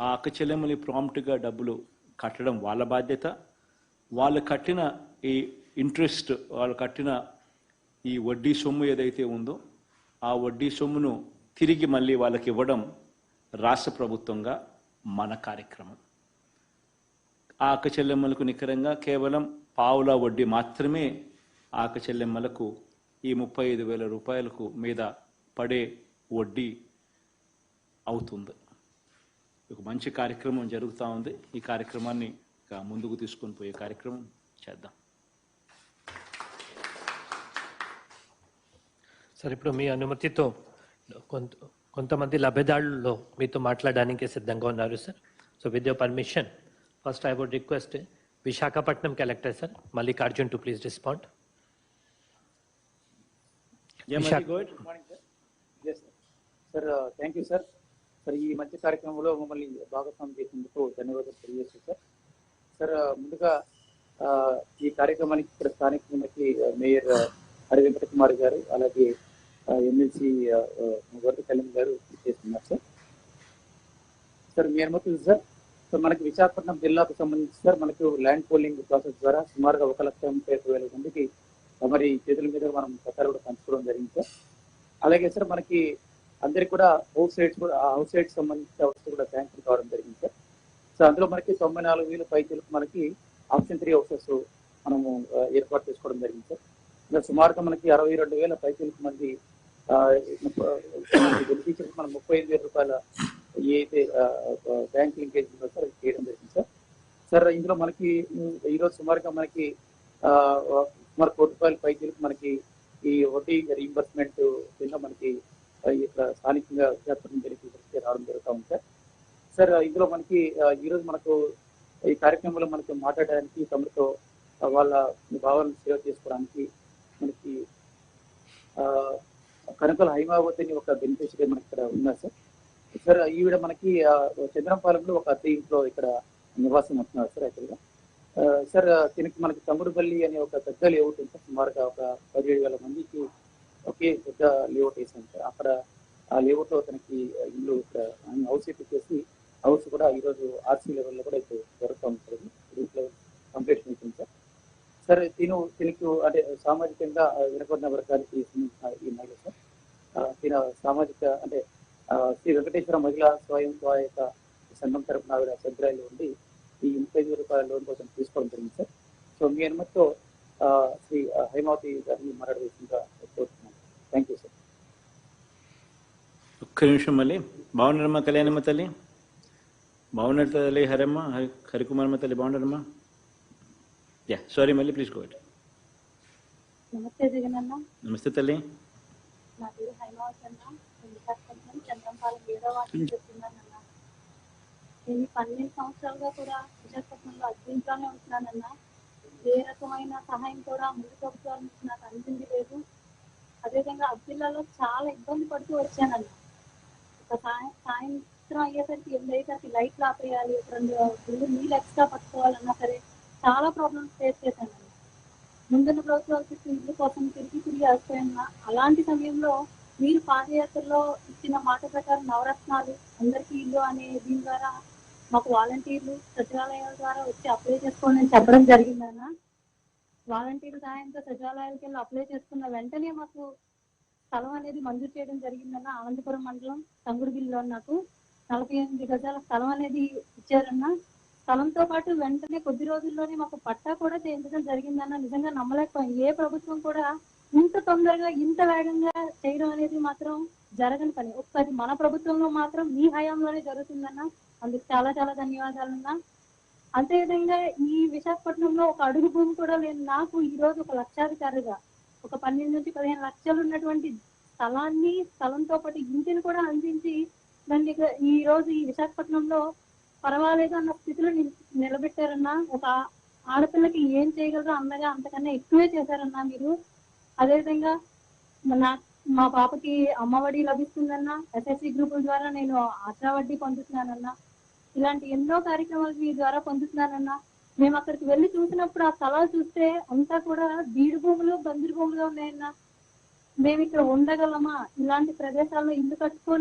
ఆ అక్క చెల్లెమ్మని ప్రాంప్ట్గా డబ్బులు కట్టడం వాళ్ళ బాధ్యత. వాళ్ళు కట్టిన ఈ ఇంట్రెస్ట్ వాళ్ళు కట్టిన ఈ వడ్డీ సొమ్ము ఏదైతే ఉందో ఆ వడ్డీ సొమ్మును తిరిగి మళ్ళీ వాళ్ళకి ఇవ్వడం రాష్ట్ర ప్రభుత్వంగా మన కార్యక్రమం. ఆ అక్క చెల్లెమ్మలకు నికరంగా కేవలం పావుల వడ్డీ మాత్రమే ఆ అక్క చెల్లెమ్మలకు ఈ ముప్పై ఐదు వేల రూపాయలకు మీద పడే వడ్డీ అవుతుంది. ఒక మంచి కార్యక్రమం జరుగుతూ ఉంది. ఈ కార్యక్రమాన్ని ఇక ముందుకు తీసుకొని పోయే కార్యక్రమం చేద్దాం. సార్ ఇప్పుడు మీ అనుమతితో కొంత కొంతమంది లబ్ధిదారులు మీతో మాట్లాడడానికి సిద్ధంగా ఉన్నారు sir. So with your permission first I would request Visakhapatnam collector sir Mallikarjun to please respond sir thank you sir sir ఈ మంచి కార్యక్రమంలో మమ్మల్ని భాగస్వామ్యం చేసినందుకు ధన్యవాదాలు తెలియజేస్తాను సార్. సార్ ముందుగా ఈ కార్యక్రమానికి ఇక్కడ స్థానికులకి మేయర్ హరి వెంకట కుమార్ గారు అలాగే ఎమ్మెల్సీ వరద కళ్యాణ్ గారు చేస్తున్నారు సార్. సార్ మీ అనుమతి సార్. సార్ మనకి విశాఖపట్నం జిల్లాకు సంబంధించి సార్ మనకు ల్యాండ్ పోలింగ్ ప్రాసెస్ ద్వారా సుమారుగా ఒక లక్ష ముప్పై ఐదు వేల మందికి మరి చేతుల మీద మనం పత్రాలు కూడా పంచుకోవడం జరిగింది సార్. అలాగే సార్ మనకి అందరికి కూడా హౌస్ సైడ్స్ కూడా ఆ హౌస్ సైడ్స్ సంబంధించిన వస్తువు కూడా శాంక్షన్ కావడం జరిగింది సార్. సో అందులో మనకి తొంభై నాలుగు వేల పైచలకు మనకి ఆప్షన్ త్రీ హౌసెస్ మనము ఏర్పాటు చేసుకోవడం జరిగింది సార్. ఇంకా సుమారుగా మనకి అరవై రెండు వేల పైచలకు మంది మనకి బెనిఫిషియరీ మనం ముప్పై ఐదు వేల రూపాయల ఏదైతే బ్యాంక్ లింకేజ్ ఉందో సార్ అది చేయడం జరిగింది సార్. సార్ ఇందులో మనకి ఈరోజు సుమారుగా మనకి సుమారు కోటి రూపాయల పైచలకు మనకి ఈ వడ్డీ రీఇంబర్స్మెంట్ కింద మనకి ఇక్కడ స్థానికంగా చేపట్టడం జరిగి దృష్టి రావడం జరుగుతూ ఉంది సార్. సార్ ఇందులో మనకి ఈరోజు మనకు ఈ కార్యక్రమంలో మనకి మాట్లాడడానికి తమతో వాళ్ళ భావాలను సేవ చేసుకోవడానికి మనకి ఆ, కనకల హైమావతి అని ఒక బెనిఫిషరీ మనకి ఇక్కడ ఉన్నారు సార్. సార్ ఈవిడ మనకి చంద్రంపాలెంలో ఒక అద్దె ఇంట్లో ఇక్కడ నివాసం ఉంటున్నారు సార్ యాక్చువల్గా. సార్ దీనికి మనకి తమ్ముడుపల్లి అనే ఒక పెద్దలు ఏమిటి సార్. సుమారుగా ఒక పదిహేడు వేల మందికి ఒకే పెద్ద లేఅవుట్ వేసాను సార్. అక్కడ ఆ లేఅవుట్లో తనకి ఇల్లు ఇక్కడ హౌస్ ఇచ్చేసి హౌస్ కూడా ఈరోజు ఆర్సీ లెవెల్లో కూడా ఇప్పుడు జరుగుతూ ఉంటుంది రూట్ లెవెల్ కంప్లీషన్ అవుతుంది సార్. సార్ తిను తినకు అంటే సామాజికంగా వెనుకొన్న వర్గానికి ఈ మహిళ సార్. తిన సామాజిక అంటే శ్రీ వెంకటేశ్వర మహిళా స్వయం సహాయక సంఘం తరపున ఆవిడ సభ్యురాలు ఉండి ఈ ముప్పై ఐదు రూపాయల లోన్ కోసం తీసుకోవడం జరిగింది సార్. సో మీ అనుమతితో శ్రీ హైమావతి గారిని మాట్లాడవలసిందిగా కోరుతున్నాను థ్యాంక్ యూ సార్ ఒక్క నిమిషం మళ్ళీ. బాగున్నారమ్మా కళ్యాణమ్మ తల్లి? బాగున్నారు తల్లి హరమ్మ హరి హరికుమారమ్మ తల్లి బాగున్నారమ్మా? యా సారీ మళ్ళీ ప్లీజ్ గోట్ నమస్తే జగనన్న. నమస్తే తల్లి. నా పేరు హైమావతి అన్న నేను విశాఖపట్నం చంద్రంపాలెం ఏడో వాటిని చెప్తున్నానన్న నేను ఈ పన్నెండు సంవత్సరాలుగా కూడా విశాఖపట్నంలో అద్భుతంగానే ఉంటున్నానన్న. ఏ రకమైన సహాయం కూడా ముందు ప్రభుత్వాల నుంచి నాకు అందింది లేదు. అదేవిధంగా అబ్దుల్లాలో చాలా ఇబ్బంది పడుతూ వచ్చానన్న ఒక సాయం సాయంత్రం అయ్యేసరికి ఎనిమిది అయ్యేసరికి లైట్లు ఆపేయాలి ఒక రెండు నీళ్ళు ఎక్స్ట్రా పట్టుకోవాలన్నా సరే చాలా ప్రాబ్లమ్స్ ఫేస్ చేశాను. ముందున్న ప్రభుత్వాలు ఇచ్చిన ఇల్లు కోసం తిరిగి తిరిగి వస్తాయన్న అలాంటి సమయంలో మీరు పాదయాత్రలో ఇచ్చిన మాట ప్రకారం నవరత్నాలు అందరికీ ఇల్లు అనే దీని ద్వారా మాకు వాలంటీర్లు సచివాలయాల ద్వారా వచ్చి అప్లై చేసుకోవాలని చెప్పడం జరిగిందన్న. వాలంటీర్ సాయంతో సచివాలయాలకు వెళ్ళి అప్లై చేసుకున్న వెంటనే మాకు స్థలం అనేది మంజూరు చేయడం జరిగిందన్న ఆనందపురం మండలం తంగుడుగిరిలో నాకు నలభై ఎనిమిది గజాల స్థలం అనేది ఇచ్చారన్న. స్థలంతో పాటు వెంటనే కొద్ది రోజుల్లోనే మాకు పట్టా కూడా చేయించడం జరిగిందన్న. నిజంగా నమ్మలేకపోయాం. ఏ ప్రభుత్వం కూడా ఇంత తొందరగా ఇంత వేగంగా చేయడం అనేది మాత్రం జరగని పని. ఒకసారి మన ప్రభుత్వంలో మాత్రం మీ హయాంలోనే జరుగుతుందన్న. అందుకు చాలా చాలా ధన్యవాదాలన్నా. అంతేవిధంగా ఈ విశాఖపట్నంలో ఒక అడుగు భూమి కూడా లేని నాకు ఈ రోజు ఒక లక్షాధికారిగా ఒక పన్నెండు నుంచి పదిహేను లక్షలు ఉన్నటువంటి స్థలాన్ని స్థలంతో పాటు ఇంటిని కూడా అందించి దాన్ని ఈ రోజు ఈ విశాఖపట్నంలో పర్వాలేదు అన్న స్థితిలో నిలబెట్టారన్నా ఒక ఆడపిల్లకి ఏం చేయగలరో అన్నగా అంతకన్నా ఎక్కువే చేశారన్నా మీరు. అదేవిధంగా నా మా పాపకి అమ్మఒడి లభిస్తుందన్న ఎస్ఎస్సి గ్రూపుల ద్వారా నేను ఆశా వడ్డీ పొందుతున్నానన్నా ఇలాంటి ఎన్నో కార్యక్రమాలు మీ ద్వారా పొందుతున్నానన్నా. మేము అక్కడికి వెళ్ళి చూసినప్పుడు ఆ స్థలాలు చూస్తే అంతా కూడా బీడు భూములు బందిరు భూములుగా ఉన్నాయన్నా. మేము ఇక్కడ ఉండగలమా? ఇలాంటి ప్రదేశాల్లో ఇల్లు కట్టుకొని